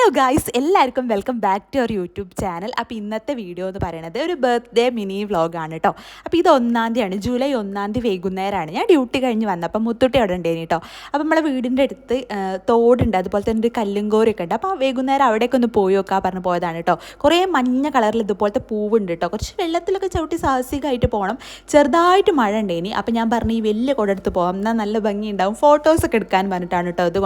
Hello guys എല്ലാവർക്കും welcome back to our YouTube channel അപ്പോൾ ഇന്നത്തെ വീഡിയോ എന്ന് പറയുന്നത് ഒരു ബർത്ത്ഡേ മിനി വ്ളോഗാണ് കേട്ടോ അപ്പോൾ ഇത് ഒന്നാം തീയതിയാണ് ജൂലൈ ഒന്നാം തീയതി വൈകുന്നേരമാണ്. ഞാൻ ഡ്യൂട്ടി കഴിഞ്ഞ് വന്നപ്പോൾ മുത്തുട്ടി അവിടെ ഉണ്ടായിരുന്നു കേട്ടോ അപ്പോൾ നമ്മളെ വീടിന്റെ അടുത്ത് തോടുണ്ട്. അതുപോലെ തന്നെ ഒരു കല്ലുംകോരൊക്കെ ഉണ്ട്. അപ്പോൾ വൈകുന്നേരം അവിടേക്ക് ഒന്ന് പോയി നോക്കാൻ പറഞ്ഞ് പോയതാണ് കേട്ടോ കുറേ മഞ്ഞ കളറിൽ ഇതുപോലത്തെ പൂവുണ്ട് കേട്ടോ കുറച്ച് വെള്ളത്തിലൊക്കെ ചവിട്ടി സാഹസികമായിട്ട് പോകണം ചെറുതായിട്ട് മഴ ഉണ്ടായിനി അപ്പോൾ ഞാൻ പറഞ്ഞു ഈ വലിയ കുടയെടുത്ത് പോകാം എന്നാൽ നല്ല ഭംഗി ഉണ്ടാവും ഫോട്ടോസൊക്കെ എടുക്കാൻ പറഞ്ഞിട്ടാണ് കേട്ടോ ഇത്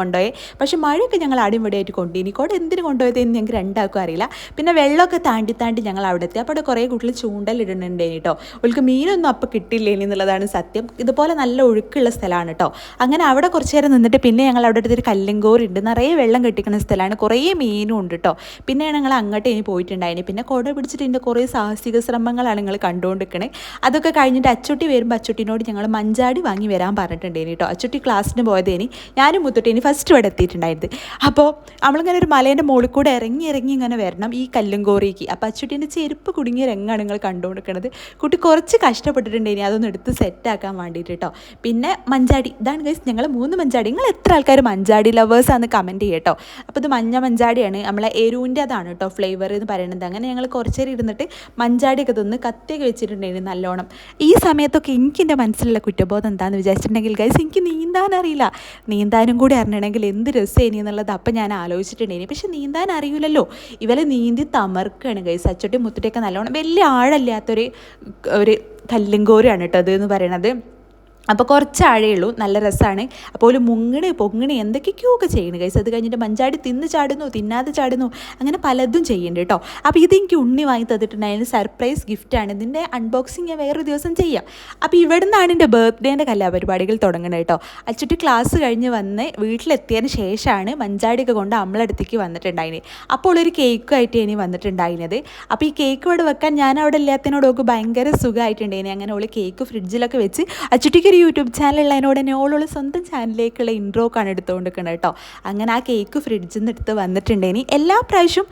പക്ഷേ മഴയൊക്കെ ഞങ്ങൾ അടിപൊളിയായിട്ട് കൊണ്ടുപോയി. കോടെ എന്തിനു കൊണ്ടുപോയത് എന്ന് ഞങ്ങൾക്ക് രണ്ടാൾക്കും അറിയില്ല. പിന്നെ വെള്ളമൊക്കെ താണ്ടി താണ്ടി ഞങ്ങൾ അവിടെ എത്തി. അപ്പോൾ അവിടെ കുറേ കുട്ടികൾ ചൂണ്ടലിടുന്നുണ്ട് കേട്ടോ. അവൾക്ക് മീനൊന്നും അപ്പോൾ കിട്ടില്ല ഇനി എന്നുള്ളതാണ് സത്യം. ഇതുപോലെ നല്ല ഒഴുക്കുള്ള സ്ഥലമാണ് കേട്ടോ. അങ്ങനെ അവിടെ കുറച്ച് നേരം നിന്നിട്ട് പിന്നെ ഞങ്ങൾ അവിടെ അടുത്തൊരു കല്ലുങ്കോറുണ്ട് നിറയെ വെള്ളം കെട്ടിക്കുന്ന സ്ഥലമാണ്. കുറേ മീനും ഉണ്ട് കേട്ടോ. പിന്നെ ഞങ്ങൾ അങ്ങോട്ട് ഇനി പോയിട്ടുണ്ടായിന്. പിന്നെ കുട പിടിച്ചിട്ട് ഇതിന്റെ കുറേ സാഹസിക ശ്രമങ്ങളാണ് നിങ്ങൾ കണ്ടുകൊണ്ടിരിക്കണേ. അതൊക്കെ കഴിഞ്ഞിട്ട് അച്ചുട്ടി വരുമ്പോൾ അച്ചുട്ടിനോട് ഞങ്ങൾ മഞ്ചാടി വാങ്ങി വരാൻ പറഞ്ഞിട്ടുണ്ടേനി കേട്ടോ. അച്ചുട്ടി ക്ലാസ്സിന് പോയതേനി. ഞാനും മുത്തുട്ടേനി ഫസ്റ്റ് ഇവിടെ എത്തിയിട്ടുണ്ടായിരുന്നു അപ്പോൾ നമ്മളിങ്ങനെ ഒരു മലേന്റെ മുകളിൽ കൂടെ ഇറങ്ങി ഇറങ്ങി ഇങ്ങനെ വരണം ഈ കല്ലുംകോറിക്ക് അപ്പോൾ അച്ചുട്ടീന്റെ ചെരുപ്പ് കുടുങ്ങിയ രംഗമാണ് നിങ്ങൾ കണ്ടുകൊണ്ടിരിക്കുന്നത്. കുട്ടി കുറച്ച് കഷ്ടപ്പെട്ടിട്ടുണ്ട് ഇനി അതൊന്ന് എടുത്ത് സെറ്റാക്കാൻ വേണ്ടിയിട്ട് കേട്ടോ പിന്നെ മഞ്ചാടി. ഇതാണ് ഗൈസ് ഞങ്ങൾ മൂന്ന് മഞ്ചാടി. നിങ്ങൾ എത്ര ആൾക്കാർ മഞ്ചാടി ലവേഴ്സാന്ന് കമന്റ് ചെയ്യട്ടോ അപ്പോൾ ഇത് മഞ്ഞ മഞ്ചാടിയാണ്. നമ്മളെ എരുവിന്റെ അതാണ് കേട്ടോ ഫ്ലേവർ എന്ന് പറയുന്നത് അങ്ങനെ ഞങ്ങൾ കുറച്ച് നേരം ഇരുന്നിട്ട് മഞ്ചാടിയൊക്കെ തിന്ന് കത്തിയൊക്കെ വെച്ചിട്ടുണ്ടായിരുന്നു നല്ലോണം. ഈ സമയത്തൊക്കെ എനിക്ക് എന്റെ മനസ്സിലുള്ള കുറ്റബോധം എന്താണെന്ന് വിചാരിച്ചിട്ടുണ്ടെങ്കിൽ ഗൈസ് എനിക്ക് നീന്താൻ അറിയില്ല നീന്താനും കൂടി അറിഞ്ഞിട്ടുണ്ടെങ്കിൽ എന്ത് രസം ഇനി എന്നുള്ളത് അപ്പം ഞാൻ ആലോചിച്ചിട്ടുണ്ടായിരുന്നു പക്ഷെ നീന്താൻ അറിയില്ലല്ലോ ഇവരെ നീന്തി തമർക്കാണ് ഗൈസ് അച്ചോട്ടി മുത്തട്ടിയൊക്കെ നല്ലോണം വലിയ ആഴല്ലാത്തൊരു ഒരു കല്ലുംകോരാണ് കേട്ടോ അത് എന്ന് പറയണത്. അപ്പോൾ കുറച്ച് ആഴേ ഉള്ളൂ. നല്ല രസമാണ്. അപ്പോൾ ഒരു മുങ്ങണ് പൊങ്ങണ് എന്തൊക്കെയൊക്കെയോ ഒക്കെ ചെയ്യണം കൈസ് അത് കഴിഞ്ഞിട്ട് മഞ്ചാടി തിന്ന് ചാടുന്നു തിന്നാതെ ചാടുന്നു അങ്ങനെ പലതും ചെയ്യുന്നുണ്ട് കേട്ടോ. അപ്പോൾ ഇത് എനിക്ക് ഉണ്ണി വാങ്ങി തന്നിട്ടുണ്ടായിരുന്നു. സർപ്രൈസ് ഗിഫ്റ്റാണ് ഇതിന്റെ അൺബോക്സിങ് ഞാൻ വേറൊരു ദിവസം ചെയ്യാം. അപ്പോൾ ഇവിടെ നിന്നാണ് എന്റെ ബർത്ത്ഡേന്റെ കലാപരിപാടികൾ തുടങ്ങുന്നത് കേട്ടോ. അച്ചിട്ട് ക്ലാസ് കഴിഞ്ഞ് വന്ന് വീട്ടിലെത്തിയതിന് ശേഷമാണ് മഞ്ചാടിയൊക്കെ കൊണ്ട് അമ്മളടുത്തേക്ക് വന്നിട്ടുണ്ടായിന്. അപ്പോൾ ഒരു കേക്കുമായിട്ട് ഇനി വന്നിട്ടുണ്ടായിരുന്നത് അപ്പോൾ ഈ കേക്ക് ഇവിടെ വെക്കാൻ ഞാൻ അവിടെ എല്ലാത്തിനോടൊക്കെ ഭയങ്കര സുഖമായിട്ടുണ്ടായിന്. അങ്ങനെ ഉള്ള കേക്ക് ഫ്രിഡ്ജിലൊക്കെ വെച്ച് അച്ചുട്ടിക്ക് ഒരു യൂട്യൂബ് ചാനലുള്ള എന്നോട് തന്നെ ഓളുള്ള സ്വന്തം ചാനലിലേക്കുള്ള ഇൻട്രോ ആണ് എടുത്തുകൊണ്ടിരിക്കുന്നത് കേട്ടോ. അങ്ങനെ ആ കേക്ക് ഫ്രിഡ്ജിൽ നിന്ന് എടുത്ത് വന്നിട്ടുണ്ടേനി എല്ലാ പ്രാവശ്യം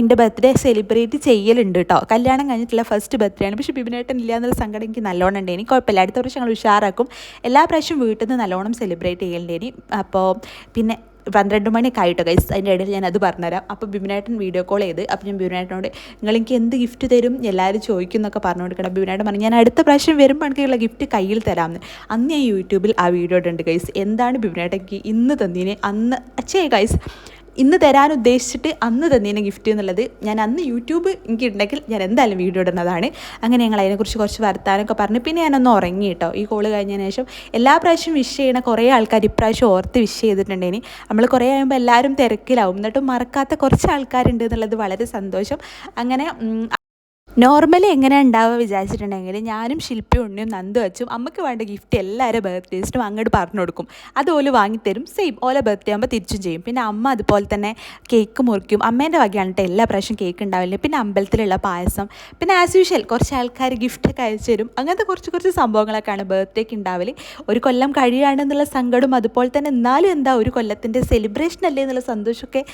എന്റെ ബർത്ത്ഡേ സെലിബ്രേറ്റ് ചെയ്യലുണ്ട് കേട്ടോ. കല്യാണം കഴിഞ്ഞിട്ടുള്ള ഫസ്റ്റ് ബർത്ത്ഡേ ആണ്. പക്ഷേ ബിബിനേട്ടൻ ഇല്ല എന്നുള്ള സങ്കടം എനിക്ക് നല്ലോണം ഇനി കുഴപ്പമില്ല. അടുത്ത വർഷം ഞങ്ങൾ ഉഷാറാക്കും. എല്ലാ പ്രാവശ്യം വീട്ടിൽ നിന്ന് നല്ലോണം സെലിബ്രേറ്റ് ചെയ്യലുണ്ട് ഇനി. അപ്പോൾ പിന്നെ പന്ത്രണ്ട് മണിയൊക്കെ ആയിട്ടോ ഗൈസ് അതിന്റെ ഇടയിൽ ഞാൻ അത് പറഞ്ഞുതരാം. അപ്പോൾ ബിബിനായിട്ടൻ വീഡിയോ കോൾ ചെയ്ത് അപ്പോൾ ഞാൻ ബിബിനായിട്ടനോട് നിങ്ങൾ എനിക്ക് എന്ത് ഗിഫ്റ്റ് തരും? എല്ലാവരും ചോദിക്കും എന്നൊക്കെ പറഞ്ഞു കൊടുക്കണം. ബിബിനായിട്ട് പറഞ്ഞു ഞാൻ അടുത്ത പ്രാവശ്യം വരുമ്പോൾ എനിക്കുള്ള ഗിഫ്റ്റ് കയ്യിൽ തരാമെന്ന്. അന്ന് ഞാൻ യൂട്യൂബിൽ ആ വീഡിയോ ഇട്ടുണ്ട് ഗൈസ് എന്താണ് ബിബിനേട്ടൻക്ക് ഇന്ന് തന്നീനെ? അന്ന് അച്ഛേ ഗൈസ് ഇന്ന് തരാൻ ഉദ്ദേശിച്ചിട്ട് അന്ന് തന്നീനെ ഗിഫ്റ്റ് എന്നുള്ളത്. ഞാൻ അന്ന് യൂട്യൂബ് എനിക്ക് ഉണ്ടെങ്കിൽ ഞാൻ എന്തായാലും വീഡിയോ ഇടുന്നതാണ്. അങ്ങനെ ഞങ്ങൾ അതിനെക്കുറിച്ച് കുറച്ച് വർത്താനമൊക്കെ പറഞ്ഞു. പിന്നെ ഞാനൊന്ന് ഉറങ്ങി കേട്ടോ. ഈ കോൾ കഴിഞ്ഞതിന് ശേഷം എല്ലാ പ്രാവശ്യം വിഷ് ചെയ്യണ കുറേ ആൾക്കാർ ഇപ്രാവശ്യം ഓർത്ത് വിഷ് ചെയ്തിട്ടുണ്ടേനി. നമ്മൾ കുറേ ആകുമ്പോൾ എല്ലാവരും തിരക്കിലാവും. എന്നിട്ടും മറക്കാത്ത കുറച്ച് ആൾക്കാരുണ്ട് എന്നുള്ളത് വളരെ സന്തോഷം. അങ്ങനെ നോർമലി എങ്ങനെയാണ് ഉണ്ടാവുക വിചാരിച്ചിട്ടുണ്ടെങ്കിൽ ഞാനും ശില്പി ഉണ്ണിയും നന്ദു വച്ചും അമ്മയ്ക്ക് വേണ്ട ഗിഫ്റ്റ് എല്ലാവരും ബർത്ത്ഡേസിനും അങ്ങോട്ട് പറഞ്ഞു കൊടുക്കും. അത് ഓൽ വാങ്ങിത്തരും. സെയിം ഓല ബർത്ത്ഡേ ആകുമ്പോൾ തിരിച്ചും ചെയ്യും. പിന്നെ അമ്മ അതുപോലെ തന്നെ കേക്ക് മുറിക്കും. അമ്മേന്റെ വകയാണ് എല്ലാ പ്രാവശ്യം കേക്ക് ഉണ്ടാവില്ല പിന്നെ അമ്പലത്തിലുള്ള പായസം. പിന്നെ ആസ് യൂഷ്വൽ കുറച്ച് ആൾക്കാർ ഗിഫ്റ്റൊക്കെ അയച്ചു തരും. അങ്ങനത്തെ കുറച്ച് കുറച്ച് സംഭവങ്ങളൊക്കെയാണ് ബർത്ത്ഡേക്ക് ഉണ്ടാവൽ. ഒരു കൊല്ലം കഴിയുകയാണെന്നുള്ള സങ്കടം അതുപോലെ തന്നെ എന്നാലും എന്താ ഒരു കൊല്ലത്തിന്റെ സെലിബ്രേഷൻ അല്ലേ എന്നുള്ള സന്തോഷമൊക്കെ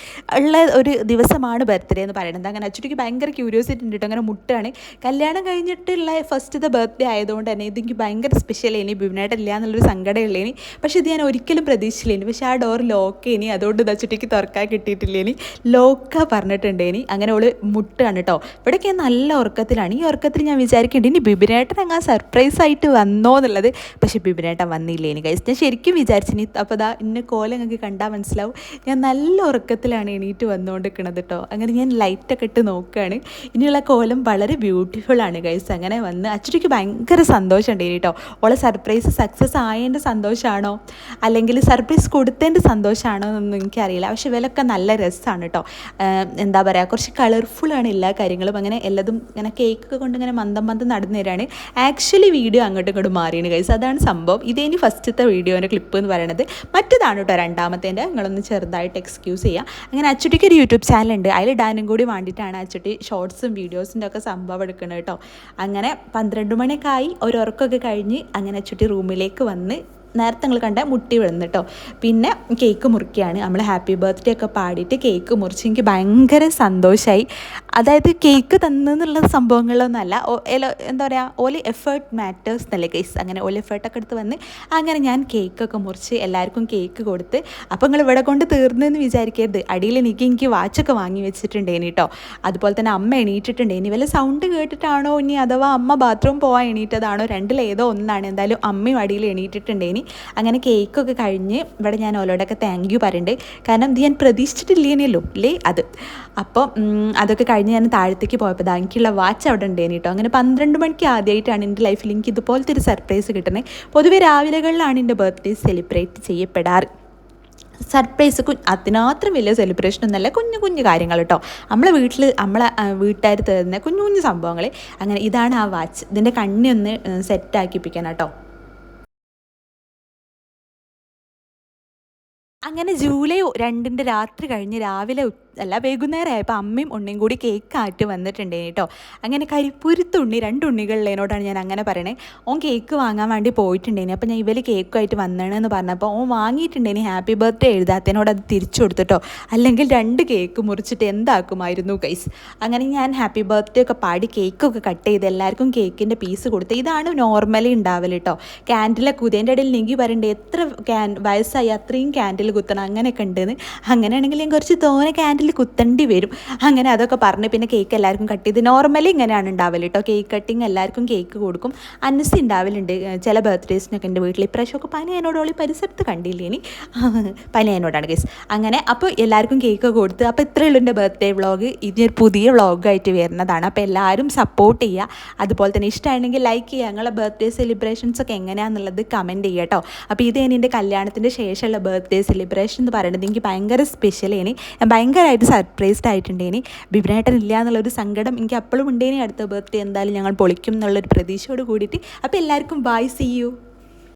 ഉള്ള ഒരു ദിവസമാണ് ബർത്ത്ഡേ എന്ന് പറയുന്നത്. അങ്ങനെ അച്ഛനിക്ക് ഭയങ്കര ക്യൂരിയോസിറ്റി ഉണ്ട് അങ്ങനെ മുട്ടാണ് കല്യാണം കഴിഞ്ഞിട്ടുള്ള ഫസ്റ്റത്തെ ബർത്ത്ഡേ ആയതുകൊണ്ട് തന്നെ ഇതെനിക്ക് ഭയങ്കര സ്പെഷ്യൽ ഇനി ബിബിനായിട്ടില്ല എന്നുള്ളൊരു സങ്കടം ഉള്ളേനി. പക്ഷേ ഇത് ഞാൻ ഒരിക്കലും പ്രതീക്ഷിച്ചില്ല ഇനി പക്ഷേ ആ ഡോർ ലോക്ക് ഇനി അതുകൊണ്ട് ഇത് തുറക്കാൻ കിട്ടിയിട്ടില്ല ഇനി ലോക്ക പറഞ്ഞിട്ടുണ്ട് ഇനി അങ്ങനെ ഓൾ മുട്ടാണ് കേട്ടോ ഇവിടെയൊക്കെ നല്ല ഉറക്കത്തിലാണ്. ഈ ഉറക്കത്തിൽ ഞാൻ വിചാരിക്കേണ്ടി ഇനി ബിബിനേട്ടൻ അങ്ങ് സർപ്രൈസ് ആയിട്ട് വന്നോ എന്നുള്ളത്. പക്ഷേ ബിബിനേട്ടൻ വന്നില്ലേനി കഴിച്ച് ഞാൻ ശരിക്കും വിചാരിച്ചിനി അപ്പോൾ ദാ ഇന്ന കോലം ഞങ്ങൾക്ക് കണ്ടാൽ മനസ്സിലാവും. ഞാൻ നല്ല ഉറക്കത്തിലാണ് എണീറ്റ് വന്നുകൊണ്ടിരിക്കുന്നത് കേട്ടോ അങ്ങനെ ഞാൻ ലൈറ്റൊക്കെ ഇട്ട് നോക്കുകയാണ് ഇനിയുള്ള കോലം വളരെ ബ്യൂട്ടിഫുൾ ആണ് ഗൈസ് അങ്ങനെ വന്ന് അച്ചുട്ടിക്ക് ഭയങ്കര സന്തോഷമുണ്ട് കേട്ടോ ഓളെ സർപ്രൈസ് സക്സസ് ആയതിന്റെ സന്തോഷമാണോ അല്ലെങ്കിൽ സർപ്രൈസ് കൊടുത്തതിന്റെ സന്തോഷമാണോ എന്നൊന്നും എനിക്കറിയില്ല. പക്ഷെ ഇവലൊക്കെ നല്ല രസമാണ് കേട്ടോ എന്താ പറയുക കുറച്ച് കളർഫുള്ളാണ് എല്ലാ കാര്യങ്ങളും. അങ്ങനെ എല്ലാതും ഇങ്ങനെ കേക്കൊക്കെ കൊണ്ട് ഇങ്ങനെ മന്ദം മന്ദം നടന്നു തരാണ് ആക്ച്വലി വീഡിയോ അങ്ങോട്ടും ഇങ്ങോട്ടും മാറിയാണ് ഗൈസ് അതാണ് സംഭവം. ഇതേനി ഫസ്റ്റത്തെ വീഡിയോന്റെ ക്ലിപ്പ് എന്ന് പറയുന്നത് മറ്റേതാണ് കേട്ടോ രണ്ടാമത്തേന്റെ നിങ്ങളൊന്ന് ചെറുതായിട്ട് എക്സ്ക്യൂസ് ചെയ്യുക അങ്ങനെ അച്ചുട്ടിക്ക് ഒരു യൂട്യൂബ് ചാനലുണ്ട് അതിൽ ഡാനും കൂടി വേണ്ടിയിട്ടാണ് അച്ചുട്ടി ഷോർട്സും വീഡിയോസിന്റെ ഒക്കെ സംഭവം എടുക്കണം കേട്ടോ അങ്ങനെ പന്ത്രണ്ട് മണിയൊക്കെ ആയി ഒരു ഉറക്കമൊക്കെ കഴിഞ്ഞ് അങ്ങനെ ചുറ്റി റൂമിലേക്ക് വന്ന് നേരത്തെ നിങ്ങൾ കണ്ട മുട്ടി വിളന്ന് കേട്ടോ പിന്നെ കേക്ക് മുറിക്കുകയാണ് നമ്മൾ ഹാപ്പി ബർത്ത്ഡേ ഒക്കെ പാടിയിട്ട് കേക്ക് മുറിച്ച് എനിക്ക് ഭയങ്കര സന്തോഷമായി അതായത് കേക്ക് തന്നെന്നുള്ള സംഭവങ്ങളൊന്നും അല്ല ഓ- എന്താ പറയുക ഓലി എഫേർട്ട് മാറ്റേഴ്സ് എന്നല്ലേ കേസ് അങ്ങനെ ഓലി എഫേർട്ടൊക്കെ എടുത്ത് വന്ന് അങ്ങനെ ഞാൻ കേക്കൊക്കെ മുറിച്ച് എല്ലാവർക്കും കേക്ക് കൊടുത്ത് അപ്പോൾ നിങ്ങൾ ഇവിടെ കൊണ്ട് തീർന്നെന്ന് വിചാരിക്കരുത്. അടിയിൽ എനിക്ക് എനിക്ക് വാച്ചൊക്കെ വാങ്ങി വെച്ചിട്ടുണ്ടേനി കേട്ടോ അതുപോലെ തന്നെ അമ്മ എണീറ്റിട്ടുണ്ട് എണീറ്റിട്ടുണ്ടേനി. വല്ല സൗണ്ട് കേട്ടിട്ടാണോ ഇനി അഥവാ അമ്മ ബാത്റൂം പോകാൻ എണീറ്റതാണോ? രണ്ടിലേതോ ഒന്നാണ്. എന്തായാലും അമ്മയും അടിയിൽ എണീറ്റിട്ടുണ്ടേനി. അങ്ങനെ കേക്കൊക്കെ കഴിഞ്ഞ് ഇവിടെ ഞാൻ ഓലോടൊക്കെ താങ്ക് യു പറയുന്നുണ്ട് കാരണം ഇത് ഞാൻ പ്രതീക്ഷിച്ചിട്ടില്ലേനല്ലോ അല്ലേ അത്. അപ്പോൾ അതൊക്കെ കഴിഞ്ഞ് ഞാൻ താഴത്തേക്ക് പോയപ്പോൾ എനിക്കുള്ള വാച്ച് അവിടെ ഉണ്ടേനി കേട്ടോ. അങ്ങനെ പന്ത്രണ്ട് മണിക്ക് ആദ്യമായിട്ടാണ് എന്റെ ലൈഫിൽ എനിക്ക് ഇതുപോലത്തെ ഒരു സർപ്രൈസ് കിട്ടുന്നത് പൊതുവെ രാവിലെകളിലാണ് എന്റെ ബർത്ത്ഡേ സെലിബ്രേറ്റ് ചെയ്യപ്പെടാറ്. സർപ്രൈസ് കു അതിനാത്രം വലിയ സെലിബ്രേഷൻ ഒന്നല്ല കുഞ്ഞു കുഞ്ഞു കാര്യങ്ങൾ കേട്ടോ. നമ്മളെ വീട്ടിൽ നമ്മളെ വീട്ടുകാർ തരുന്ന കുഞ്ഞു കുഞ്ഞു സംഭവങ്ങൾ അങ്ങനെ ഇതാണ് ആ വാച്ച് ഇതിന്റെ കണ്ണി ഒന്ന് സെറ്റാക്കിപ്പിക്കാൻ കേട്ടോ. അങ്ങനെ ജൂലൈ രണ്ടിന്റെ രാത്രി കഴിഞ്ഞ് രാവിലെ അല്ല വൈകുന്നേരം ആയപ്പോൾ അമ്മയും ഉണ്ണിയും കൂടി കേക്ക് ആയിട്ട് വന്നിട്ടുണ്ടേ കേട്ടോ. അങ്ങനെ കരിപ്പുരുത്തുണ്ണി രണ്ട് ഉണ്ണികളിലേനോടാണ് ഞാൻ അങ്ങനെ പറയണേ. ഓൻ കേക്ക് വാങ്ങാൻ വേണ്ടി പോയിട്ടുണ്ടേനി. അപ്പോൾ ഞാൻ ഇവർ കേക്കുമായിട്ട് വന്നേണെന്ന് പറഞ്ഞപ്പോൾ ഓൻ വാങ്ങിയിട്ടുണ്ടേനി ഹാപ്പി ബർത്ത്ഡേ എഴുതാത്തതിനോട് അത് തിരിച്ചു കൊടുത്തിട്ടോ. അല്ലെങ്കിൽ രണ്ട് കേക്ക് മുറിച്ചിട്ട് എന്താക്കുമായിരുന്നു കൈസ് അങ്ങനെ ഞാൻ ഹാപ്പി ബർത്ത്ഡേ ഒക്കെ പാടി കേക്കൊക്കെ കട്ട് ചെയ്ത് എല്ലാവർക്കും കേക്കിന്റെ പീസ് കൊടുത്ത്. ഇതാണ് നോർമലി ഉണ്ടാവൽ കേട്ടോ. ക്യാൻഡിലെ കുതിന്റെ ഇടയിൽ നീങ്ങി വരേണ്ട എത്ര ക്യാൻ വയസ്സായി അത്രയും ക്യാൻഡിൽ കുത്തണം അങ്ങനെയൊക്കെ ഉണ്ടെന്ന്. അങ്ങനെയാണെങ്കിൽ ഞാൻ കുറച്ച് തോനെ ക്യാൻഡിൽ കുത്തേണ്ടി വരും. അങ്ങനെ അതൊക്കെ പറഞ്ഞ് പിന്നെ കേക്ക് എല്ലാവർക്കും കട്ട് ചെയ്ത് നോർമലി ഇങ്ങനെയാണ് ഉണ്ടാവൽ കേട്ടോ കേക്ക് കട്ടിങ് എല്ലാവർക്കും കേക്ക് കൊടുക്കും. അനസ് ഉണ്ടാവലുണ്ട്. ചില ബർത്ത്ഡേസിനൊക്കെ എന്റെ വീട്ടിൽ ഇപ്രാവശ്യമൊക്കെ പനി എന്നോടോളി പരിസരത്ത് കണ്ടില്ലേ ഇനി? പനി എന്നോടാണ് കേസ് അങ്ങനെ അപ്പോൾ എല്ലാവർക്കും കേക്ക് കൊടുത്ത്. അപ്പോൾ ഇത്രയേ ഉള്ളൂ എന്റെ ബർത്ത്ഡേ വ്ളോഗ് ഇതിനൊരു പുതിയ വ്ളോഗായിട്ട് വരുന്നതാണ്. അപ്പോൾ എല്ലാവരും സപ്പോർട്ട് ചെയ്യുക. അതുപോലെ തന്നെ ഇഷ്ടമാണെങ്കിൽ ലൈക്ക് ചെയ്യുക. ഞങ്ങളെ ബർത്ത്ഡേ സെലിബ്രേഷൻസ് ഒക്കെ എങ്ങനെയാണെന്നുള്ളത് കമന്റ് ചെയ്യുക കേട്ടോ അപ്പോൾ ഇത് ഇനി എന്റെ കല്യാണത്തിന്റെ ശേഷമുള്ള ബർത്ത്ഡേ സെലിബ്രേഷൻ എന്ന് പറയുന്നത് എനിക്ക് ഭയങ്കര സ്പെഷ്യൽ ഇനി ഞാൻ ഭയങ്കരമായിട്ട് സർപ്രൈസ്ഡ് ആയിട്ടുണ്ടേനി. ബിബിനേട്ടൻ ഇല്ല എന്നുള്ളൊരു സങ്കടം എനിക്ക് അപ്പോഴും ഉണ്ടേനി അടുത്ത ബർത്ത്ഡേ എന്തായാലും ഞങ്ങൾ പൊളിക്കും എന്നുള്ളൊരു പ്രതീക്ഷയോട് കൂടിയിട്ട്. അപ്പോൾ എല്ലാവർക്കും ബൈ സീ യു